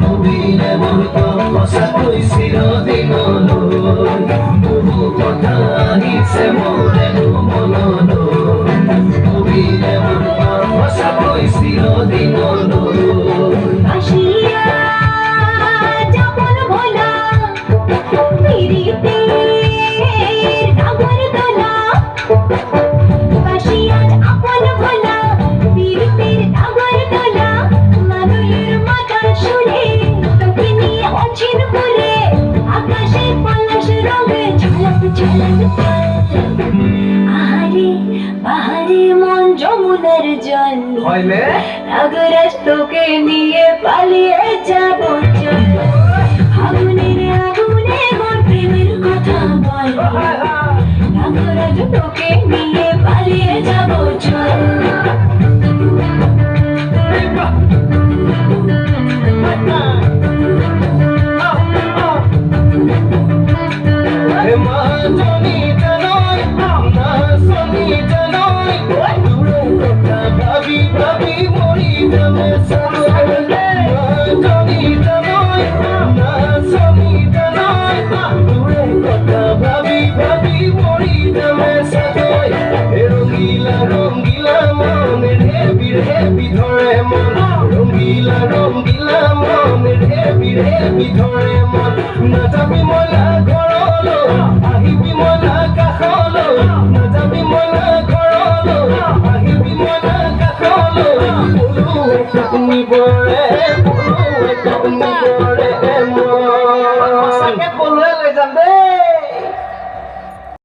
Nobile morto, cosa poi si lo dico সঁচাকৈ চিৰদিনলৈ আসিয়া যাপন ভোলা পিরিতে ডাগর দোলা আসিয়া আপন ভোলা পিরিতে ডাগর দোলা মানুষের মাথা শুনে তোকে নিয়ে অচিন বলে, আকাশে পলাশ রঙে ঝলক ঝলক আহারে মন জন্য। জল তোকে নিয়ে পালিয়ে যাব চল। হেবি ধরে মন। রঙ্গিলা রঙ্গিলা মন হেবি হেবি ধরে মন। নাচাবি মলা ঘরল, আহিবি মলা কাষল নাচাবি মলা ঘরল, আহিবি মলা কাষল বলো তুমি বৰে বলো তুমি বৰে মন। বলোৱে